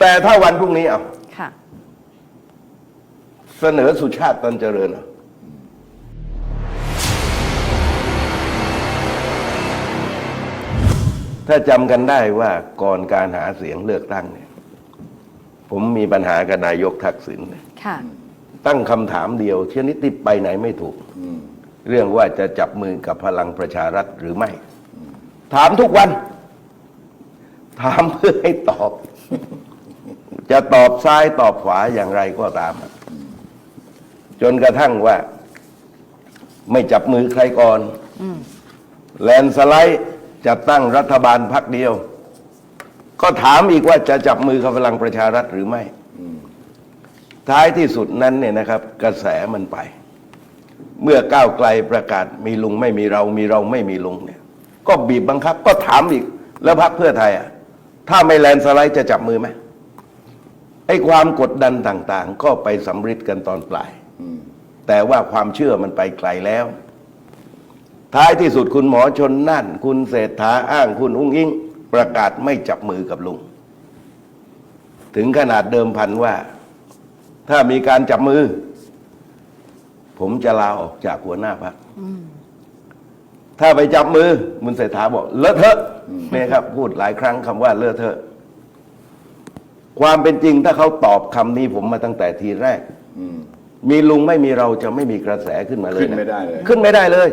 แต่ถ้าวันพรุ่งนี้เอาค่ะ เสนอสุชาติตันเจริญเอาถ้าจำกันได้ว่าก่อนการหาเสียงเลือกตั้งเนี่ย ผมมีปัญหากับนายกทักษิณเนี่ยค่ะ ตั้งคำถามเดียวชนิดที่ไปไหนไม่ถูก เรื่องว่าจะจับมือกับพลังประชารัฐหรือไม่ ถามทุกวัน ถามเพื่อให้ตอบ จะตอบซ้ายตอบขวาอย่างไรก็ตาม จนกระทั่งว่า ไม่จับมือใครก่อนอแลนสไลด์จัดตั้งรัฐบาลพักเดียว ก็ถามอีกว่าจะจับมือกับพลังประชารัฐหรือไม่ ท้ายที่สุดนั้นเนี่ยนะครับ กระแสมันไป เมื่อก้าวไกลประกาศมีลุงไม่มีเรามีเราไม่มีลุงเนี่ย ก็บีบบังคับ ก็ถามอีก แล้วพักเพื่อไทยอะ ถ้าไม่แลนสไลด์จะจับมือไหม ไอ้ความกดดันต่างๆ ก็ไปสำฤทธิ์กันตอนปลาย แต่ว่าความเชื่อมันไปไกลแล้ว ท้ายที่สุดคุณหมอชนน่าน คุณเศรษฐาอ้างคุณอุ้งอิง ประกาศไม่จับมือกับลุง ถึงขนาดเดิมพันว่า ถ้ามีการจับมือ ผมจะลาออกจากหัวหน้าพรรคถ้าไปจับมือมุนเศรษฐาบอกเลอะเทอะเนี่ยครับ พูดหลายครั้งคำว่าเลอะเทอะ ความเป็นจริงถ้าเขาตอบคำนี้ผมมาตั้งแต่ทีแรกมีลุงไม่มีเราจะไม่มีกระแสขึ้นมาเลยขึ้นนะไม่ได้เลย ขึ้นไม่ได้เลย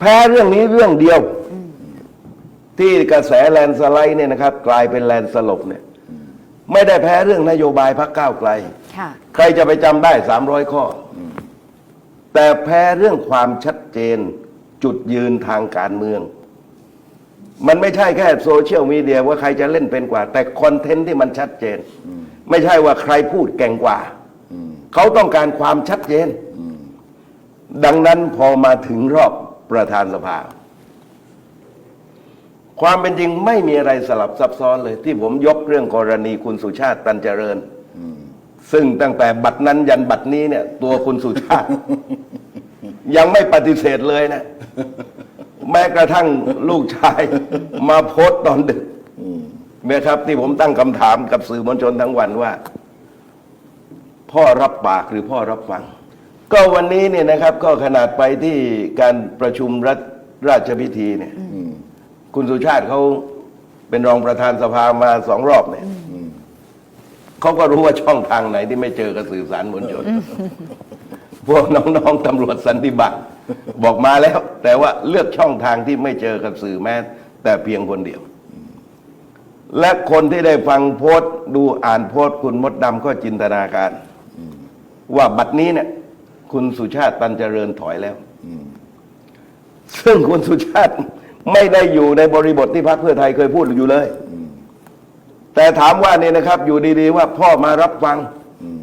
แพ้เรื่องนี้เรื่องเดียว ที่กระแสแลนด์สไลด์เนี่ยนะครับ กลายเป็นแลนด์สลบเนี่ย ไม่ได้แพ้เรื่องนโยบายพักก้าวไกล ค่ะ ใครจะไปจำได้สามร้อยข้ออแต่แพ้เรื่องความชัดเจน จุดยืนทางการเมือง มันไม่ใช่แค่โซเชียลมีเดียว่าใครจะเล่นเป็นกว่า แต่คอนเทนต์ที่มันชัดเจน ไม่ใช่ว่าใครพูดเก่งกว่า เขาต้องการความชัดเจน ดังนั้นพอมาถึงรอบประธานสภา ความเป็นจริงไม่มีอะไรสลับซับซ้อนเลย ที่ผมยกเรื่องกรณีคุณสุชาติตันเจริญซึ่งตั้งแต่บัตรนั้นยันบัตรนี้เนี่ย ตัวคุณสุชาติ ยังไม่ปฏิเสธเลยนะ แม้กระทั่งลูกชาย มาโพสต์ตอนดึกเนี่ยครับ ที่ผมตั้งคำถามกับสื่อมวลชนทั้งวันว่า พ่อรับปากหรือพ่อรับฟัง ก็วันนี้เนี่ยนะครับ ก็ขนาดไปที่การประชุมรัฐราชพิธีเนี่ยคุณสุชาติเขาเป็นรองประธานสภามาสองรอบเนี่ยเขาก็รู้ว่าช่องทางไหนที่ไม่เจอกับสื่อสารมวลชนพวกน้องๆตำรวจสันติบัตร บอกมาแล้ว แต่ว่าเลือกช่องทางที่ไม่เจอกับสื่อแม้ แต่เพียงคนเดียว และคนที่ได้ฟังโพสต์ดูอ่านโพสต์คุณมดดำก็จินตนาการ ว่าบัดนี้เนี่ย คุณสุชาติตันเจริญถอยแล้ว ซึ่งคุณสุชาติไม่ได้อยู่ในบริบทที่พรรคเพื่อไทยเคยพูดอยู่เลย แต่ถามว่าเนี่ยนะครับ อยู่ดีๆว่าพ่อมารับฟัง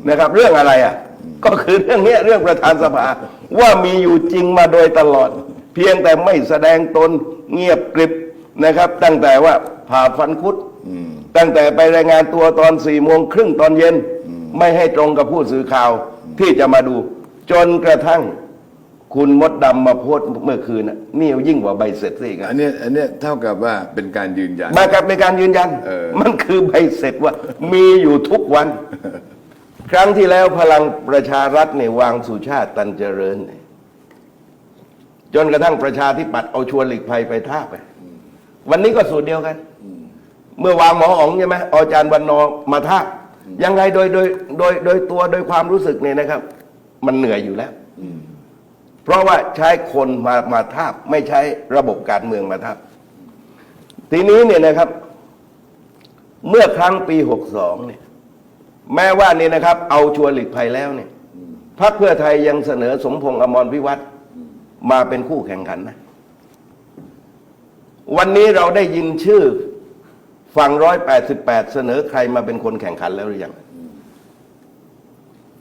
นะครับ เรื่องอะไรอะ ก็คือเรื่องเนี้ยเรื่องประธานสภา ว่ามีอยู่จริงมาโดยตลอด เพียงแต่ไม่แสดงตนเงียบกริบนะครับ ตั้งแต่ว่าผ่าฟันคุดตั้งแต่ไปรายงานตัวตอนสี่โมงครึ่งตอนเย็น ไม่ให้ตรงกับผู้สื่อข่าวที่จะมาดู จนกระทั่งคุณมดดำมาโพสต์เมื่อคืนน่ะนี่ยิ่งกว่าใบเสร็จซะอีกอะอันเนี้ยอันเนี้ยเท่ากับว่าเป็นการยืนยันมากับในการยืนยันเออมันคือใบเสร็จว่ามีอยู่ทุกวัน ครั้งที่แล้วพลังประชารัฐเนี่ยวางสุชาติตันเจริญเนี่ยจนกระทั่งประชาธิปัตย์เอาชวนหลีกภัยไปท่าไป วันนี้ก็สูตรเดียวกัน เมื่อวางหมออ๋องใช่ไหมอาจารย์วันนอมาท่ายังไงโดยโดยโดยโดยตัวโดยความรู้สึกเนี่ยนะครับ มันเหนื่อยอยู่แล้วเพราะว่าใช้คนมามาทาบ ไม่ใช้ระบบการเมืองมาทาบ ทีนี้เนี่ยนะครับ เมื่อครั้งปีหกสองเนี่ย แม้ว่านี่นะครับ เอาชัวร์หลีกภัยแล้วเนี่ยพรรคเพื่อไทยยังเสนอสมพงษ์อมรพิวัตรมาเป็นคู่แข่งขันนะ วันนี้เราได้ยินชื่อฝั่งร้อยแปดสิบแปดเสนอใครมาเป็นคนแข่งขันแล้วหรือยัง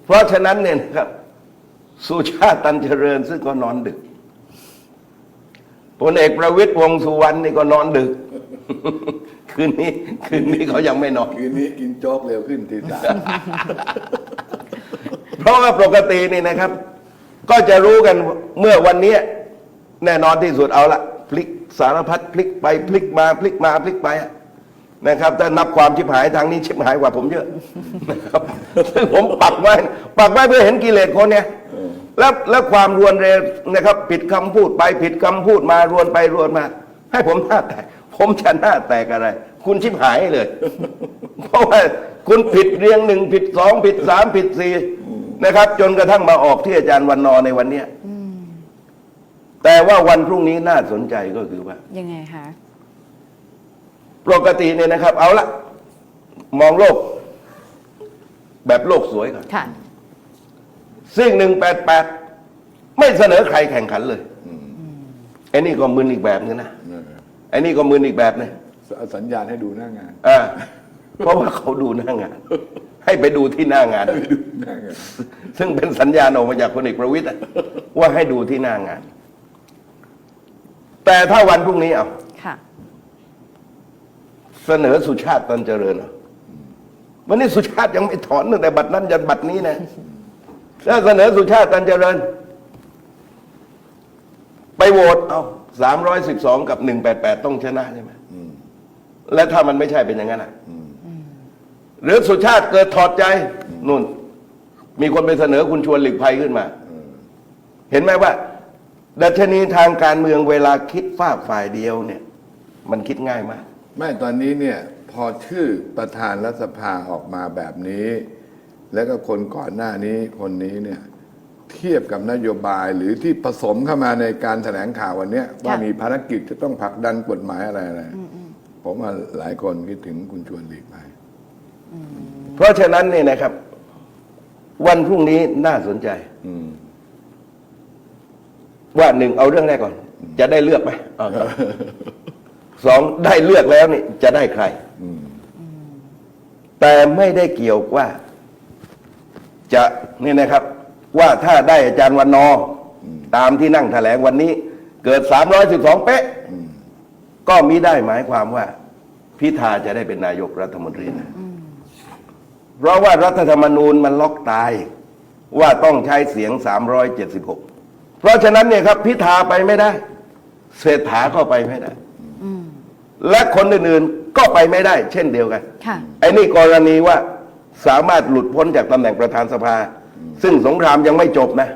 เพราะฉะนั้นเนี่ยนะครับ สุชาติตันเจริญซึ่งก็นอนดึกพลเอกประวิตยวงสุวรรณนี่ก็นอนดึก คืนนี้คืนนี้เขายังไม่นอน คืนนี้กินโจ๊กเร็วขึ้นทีสามเพราะว่าปกตินี่นะครับ ก็จะรู้กันเมื่อวันนี้แน่นอนที่สุดเอาละพลิกสารพัดพลิกไปพลิกมาพลิกมาพลิกไปอะนะครับถ้านับความชิบหายทางนี้ชิบหายกว่าผมเยอะนะครับซึ่งผมปักไว้ปักไว้เพื่อเห็นกิเลสคนเนี่ยแล้วแล้วความรวนเรนะครับ ผิดคำพูดไปผิดคำพูดมารวนไปรวนมา ให้ผมหน้าแตก ผมจะหน้าแตกอะไร คุณชิบหายเลย เพราะว่าคุณผิดเรียงหนึ่งผิดสองผิดสามผิดสี่นะครับ จนกระทั่งมาออกที่อาจารย์วันนอร์ในวันเนี้ยแต่ว่าวันพรุ่งนี้น่าสนใจก็คือว่า ยังไงคะปกติเนี่ยนะครับ เอาละมองโลก แบบโลกสวยก่อนค่ะซึ่งหนึ่งแปดแปดไม่เสนอใครแข่งขันเลยไอ้นี่ก็มึนอีกแบบนึงนะเออ ไอ้นี่ก็มึนอีกแบบนึงเอาสัญญาณให้ดูหน้างาน อ่าเพราะว่าเขาดูหน้างาน ให้ไปดูที่หน้างานหน้างาน ซึ่งเป็นสัญญาณออกมาจากพลเอกประวิตยอะว่าให้ดูที่หน้างาน แต่ถ้าวันพรุ่งนี้เอาค่ะ เสนอสุชาติตันเจริญเหรอวันนี้สุชาติยังไม่ถอนตั้งแต่บัดนั้นยันบัดนี้นะถ้าเสนอสุชาติตันเจริญ ไปโหวตเอาสามร้อยสิบสองกับหนึ่งแปดแปดต้องชนะใช่ไหมและถ้ามันไม่ใช่เป็นอย่างนั้นอะหรือสุชาติเกิดถอดใจนู่น มีคนไปเสนอคุณชวนหลีกภัยขึ้นมา เห็นไหมว่า ดัชนีทางการเมืองเวลาคิดฝากฝ่ายเดียวเนี่ย มันคิดง่ายมาก ไม่ตอนนี้เนี่ย พอชื่อประธานรัฐสภาออกมาแบบนี้ แล้วก็คนก่อนหน้านี้คนนี้เนี่ย เทียบกับนโยบายหรือที่ผสมเข้ามาในการแถลงข่าววันเนี้ยว่ามีภารกิจจะต้องผลักดันกฎหมายอะไรอะไรผมว่าหลายคนคิดถึงคุณชวนหลีกภัยเพราะฉะนั้นเนี่ยนะครับ วันพรุ่งนี้น่าสนใจอืมว่าหนึ่งเอาเรื่องแรกก่อน จะได้เลือกไหมเอาครับสองได้เลือกแล้วนี่จะได้ใครอืมแต่ไม่ได้เกี่ยวว่า จะนี่นะครับ ว่าถ้าได้อาจารย์วันนอร์ตามที่นั่งแถลงวันนี้ เกิด 312 เป๊ะ ก็มิได้หมายความว่า พิธาจะได้เป็นนายกรัฐมนตรีนะเพราะว่ารัฐธรรมนูญมันล็อกตาย ว่าต้องใช้เสียง 376 เพราะฉะนั้นเนี่ยครับ พิธาไปไม่ได้ เศรษฐาก็ไปไม่ได้และคนอื่นๆก็ไปไม่ได้ เช่นเดียวกันค่ะไอ้นี่กรณีว่าสามารถหลุดพ้นจากตำแหน่งประธานสภา ซึ่งสงครามยังไม่จบนะ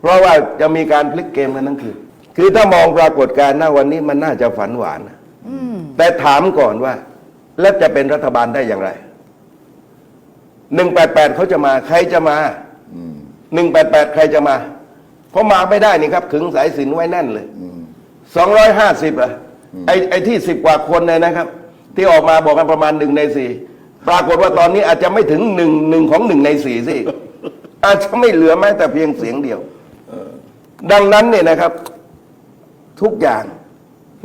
เพราะว่าจะมีการพลิกเกมกันทั้งคืนคือถ้ามองปรากฏการณ์หน้าวันนี้มันน่าจะฝันหวานนะอืมแต่ถามก่อนว่า แล้วจะเป็นรัฐบาลได้อย่างไรหนึ่งแปดแปดเขาจะมา ใครจะมาหนึ่งแปดแปดใครจะมาเพราะมาไม่ได้นี่ครับขึงสายสินไว้แน่นเลยสองร้อยห้าสิบอะไอ้ไอ้ที่สิบกว่าคนเนี่ยนะครับ ที่ออกมาบอกกันประมาณหนึ่งในสี่ ปรากฏว่าตอนนี้อาจจะไม่ถึงหนึ่งหนึ่งของหนึ่งในสี่สิอาจจะไม่เหลือแม้แต่เพียงเสียงเดียวดังนั้นเนี่ยนะครับ ทุกอย่าง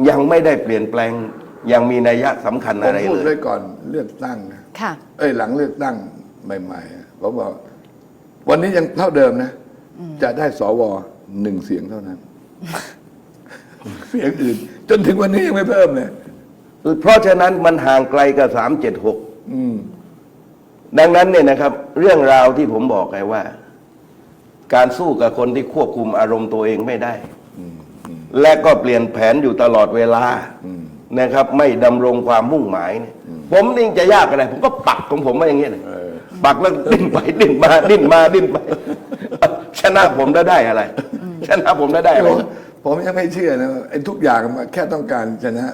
ยังไม่ได้เปลี่ยนแปลง ยังมีนัยยะสำคัญผมอะไรพูดเลไว้ย ก่อนเลือกตั้งนะค่ะ เอ้ยหลังเลือกตั้งใหม่ๆอะผมบอก วันนี้ยังเท่าเดิมนะ จะได้สวหนึ่งเสียงเท่านั้น เสียงอื่น จนถึงวันนี้ยังไม่เพิ่มเลย เพราะฉะนั้นมันห่างไกลกับสามเจ็ดหกอืม ดังนั้นเนี่ยนะครับ เรื่องราวที่ผมบอกไงว่า การสู้กับคนที่ควบคุมอารมณ์ตัวเองไม่ได้ และก็เปลี่ยนแผนอยู่ตลอดเวลานะครับ ไม่ดำรงความมุ่งหมายเนี่ยผมนี่จะยากอะไรผมก็ปักของผมมาอย่างเงี้ยนะเออปักแล้วดิ้นไปดิ้นมา ดิ้นมาดิ้นไป ชนะผมแล้วได้อะไร ชนะผมแล้วได้อะไรผมผมยังไม่เชื่อนะว่าไอ้ทุกอย่างมันแค่ต้องการชนะ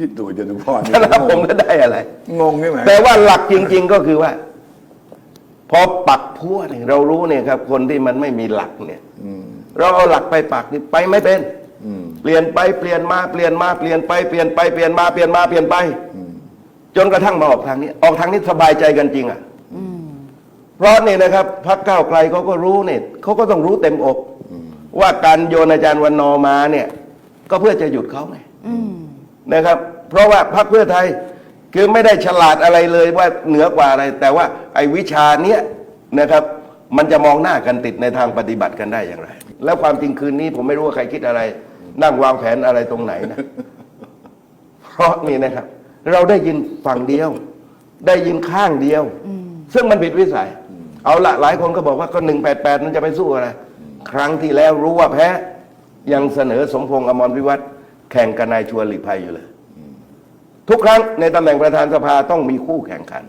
พี่ตู่จตุพรชนะผมแล้วได้อะไร งงใช่ไหมแต่ว่าหลักจริง ๆ ก็คือว่า พอปักพัวเนี่ยเรารู้เนี่ยครับ คนที่มันไม่มีหลักเนี่ยเราเอาหลักไปปักนี่ไปไม่เป็นเปลี่ยนไปเปลี่ยนมาเปลี่ยนมาเปลี่ยนไปเปลี่ยนไปเปลี่ยนมาเปลี่ยนมาเปลี่ยนไปจนกระทั่งมาออกทางนี้ ออกทางนี้สบายใจกันจริงอะเพราะเนี่ยนะครับพักก้าวไกลเขาก็รู้เนี่ยเขาก็ต้องรู้เต็มอกว่าการโยนอาจารย์วันนอร์มาเนี่ย ก็เพื่อจะหยุดเขาไงอืม นะครับ เพราะว่าพรรคเพื่อไทยคือไม่ได้ฉลาดอะไรเลยว่าเหนือกว่าอะไร แต่ว่าไอ้วิชาเนี้ยนะครับ มันจะมองหน้ากันติดในทางปฏิบัติกันได้อย่างไร แล้วความจริงคืนนี้ผมไม่รู้ว่าใครคิดอะไร นั่งวางแผนอะไรตรงไหนนะ เพราะนี่นะครับ เราได้ยินฝั่งเดียว ได้ยินข้างเดียว ซึ่งมันผิดวิสัย เอาละหลายคนก็บอกว่าก็หนึ่งแปดแปดมันจะไปสู้อะไร ครั้งที่แล้วรู้ว่าแพ้ ยังเสนอสมพงษ์อมรวิวัฒน์ แข่งกับนายชวนหลีกภัยอยู่เลย ทุกครั้งในตำแหน่งประธานสภาต้องมีคู่แข่งขัน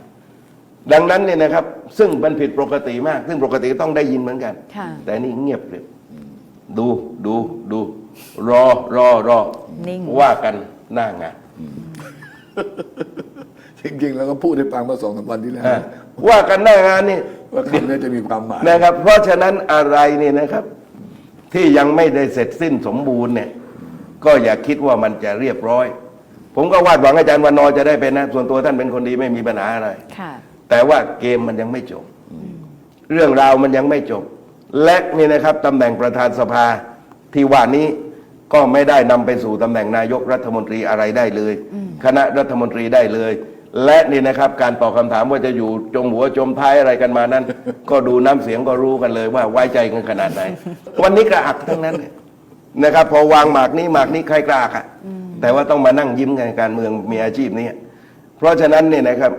ดังนั้นเนี่ยนะครับ ซึ่งมันผิดปกติมาก ซึ่งปกติต้องได้ยินเหมือนกันค่ะแต่นี่เงียบเลยดูดูดู รอรอรอนิ่งว่ากันหน้างานจริงๆ แล้วก็พูดให้ฟังเมื่อสองสามวันที่แล้วอะว่ากันหน้างานนี่ว่าคำนี้จะมีความหมายนะครับ เพราะฉะนั้นอะไรเนี่ยนะครับ ที่ยังไม่ได้เสร็จสิ้นสมบูรณ์เนี่ย ก็อย่าคิดว่ามันจะเรียบร้อย ผมก็วาดหวังอาจารย์วันนอร์จะได้เป็นนะ ส่วนตัวท่านเป็นคนดีไม่มีปัญหาอะไร ค่ะแต่ว่าเกมมันยังไม่จบ เรื่องราวมันยังไม่จบ และนี่นะครับตำแหน่งประธานสภาที่ว่านี้ก็ไม่ได้นำไปสู่ตำแหน่งนายกรัฐมนตรีอะไรได้เลย คณะรัฐมนตรีได้เลย และนี่นะครับการตอบคำถามว่าจะอยู่จงหัวจมท้ายอะไรกันมานั้น ก็ดูน้ำเสียงก็รู้กันเลยว่าไว้ใจกันขนาดไหน วันนี้กระอักทั้งนั้นเนี่ย นะครับ พอวางหมากนี้หมากนี้ใครกล้าค่ะแต่ว่าต้องมานั่งยิ้มกันการเมืองมีอาชีพนี้ เพราะฉะนั้นเนี่ยนะครับ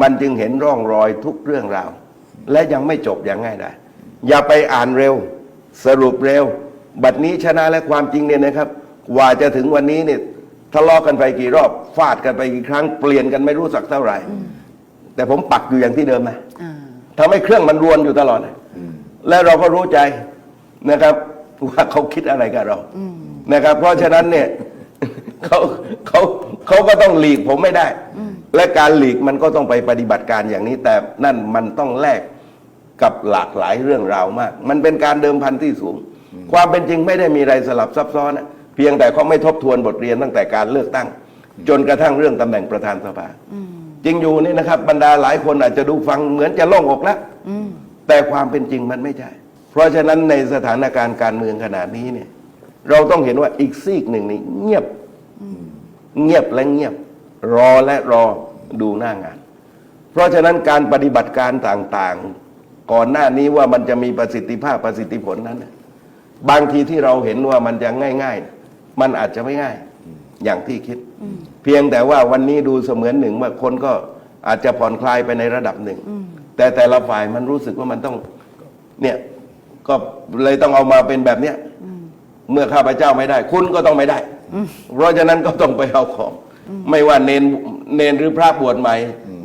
มันจึงเห็นร่องรอยทุกเรื่องราว และยังไม่จบอย่างง่ายได้อย่าไปอ่านเร็ว สรุปเร็ว บัดนี้ชนะและความจริงเนี่ยนะครับกว่าจะถึงวันนี้เนี่ยทะเลาะกันไปกี่รอบฟาดกันไปกี่ครั้งเปลี่ยนกันไม่รู้สักเท่าไหร่ แต่ผมปักอยู่อย่างที่เดิมนะอ่าทำให้เครื่องมันรวนอยู่ตลอดนะและเราก็รู้ใจนะครับ ว่าเขาคิดอะไรกับเรานะครับ เพราะฉะนั้นเนี่ยเขาเขาเขาก็ต้องหลีกผมไม่ได้ และการหลีกมันก็ต้องไปปฏิบัติการอย่างนี้ แต่นั่นมันต้องแลกกับหลากหลายเรื่องราวมาก มันเป็นการเดิมพันที่สูง ความเป็นจริงไม่ได้มีอะไรสลับซับซ้อนนะเพียงแต่เขาไม่ทบทวนบทเรียนตั้งแต่การเลือกตั้ง จนกระทั่งเรื่องตำแหน่งประธานสภาจริงอยู่นี่นะครับ บรรดาหลายคนอาจจะดูฟังเหมือนจะโล่งอกแล้วแต่ความเป็นจริงมันไม่ใช่เพ ราะฉะนั้นในสถานการณ์การเมืองขนาดนี้เนี่ย เราต้องเห็นว่าอีกซีกหนึ่งนี่เงียบเงียบและเงียบ รอและรอดูหน้างาน เพราะฉะนั้นการปฏิบัติการต่างๆ ก่อนหน้านี้ว่ามันจะมีประสิทธิภาพประสิทธิผลนั้นบางทีที่เราเห็นว่ามันจะง่าย ๆ มันอาจจะไม่ง่าย อย่างที่คิด เพียงแต่ว่าวันนี้ดูเสมือนหนึ่งว่าคนก็อาจจะผ่อนคลายไปในระดับหนึ่ง แต่แต่ละฝ่ายมันรู้สึกว่ามันต้องเนี่ย ก็เลยต้องเอามาเป็นแบบเนี้ยเมื่อข้าพเจ้าไม่ได้ คุณก็ต้องไม่ได้ เพราะฉะนั้นก็ต้องไปเอาของ ไม่ว่าเนนเนนหรือพระบวชใหม่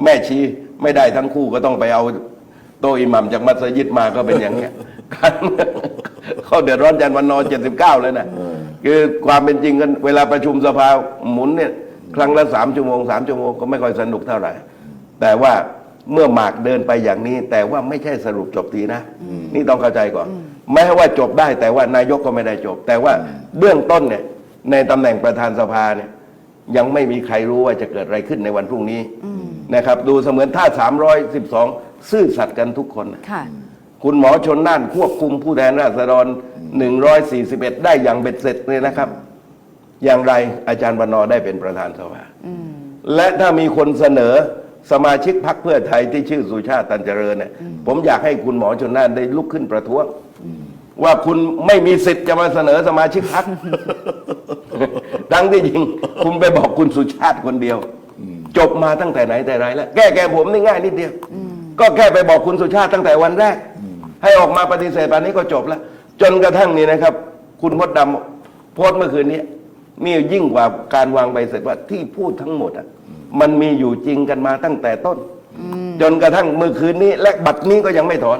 แม่ชีไม่ได้ทั้งคู่ก็ต้องไปเอาโตะอิหมัมจากมัสยิดมาก็เป็นอย่างเงี้ยการเมืองเขาเดือดร้อนจันทร์วันนอเจ็ดสิบเก้าเลยนะคือความเป็นจริงกันเวลาประชุมสภาหมุนเนี่ย ครั้งละสามชั่วโมงสามชั่วโมงก็ไม่ค่อยสนุกเท่าไหร่ แต่ว่า เมื่อหมากเดินไปอย่างนี้ แต่ว่าไม่ใช่สรุปจบทีนะ นี่ต้องเข้าใจก่อน แม้ว่าจบได้แต่ว่านายกก็ไม่ได้จบ แต่ว่าเบื้องต้นเนี่ยในตำแหน่งประธานสภาเนี่ยยังไม่มีใครรู้ว่าจะเกิดอะไรขึ้นในวันพรุ่งนี้นะครับ ดูเสมือนถ้า312 ซื่อสัตย์กันทุกคนนะค่ะคุณหมอชนน่านควบคุมผู้แทนราษฎร 141 ได้อย่างเบ็ดเสร็จเลยนะครับ อย่างไรอาจารย์วันนอร์ได้เป็นประธานสภาและถ้ามีคนเสนอ สมาชิกพรรคเพื่อไทยที่ชื่อสุชาติตันเจริญเนี่ยผมอยากให้คุณหมอชนน่านได้ลุกขึ้นประท้วงว่าคุณไม่มีสิทธิ์จะมาเสนอสมาชิกพรรคทั้งที่จริง คุณไปบอกคุณสุชาติคนเดียว จบมาตั้งแต่ไหนแต่ไรแล้ว แก้แก้ผมนี่ง่ายนิดเดียว ก็แค่ไปบอกคุณสุชาติตั้งแต่วันแรก ให้ออกมาปฏิเสธตอนนี้ก็จบแล้ว จนกระทั่งนี้นะครับ คุณมดดำโพสต์เมื่อคืนนี้นี่ยิ่งกว่าการวางใบเสร็จว่าที่พูดทั้งหมดอะ มันมีอยู่จริงกันมาตั้งแต่ต้น จนกระทั่งเมื่อคืนนี้และบัดนี้ก็ยังไม่ถอน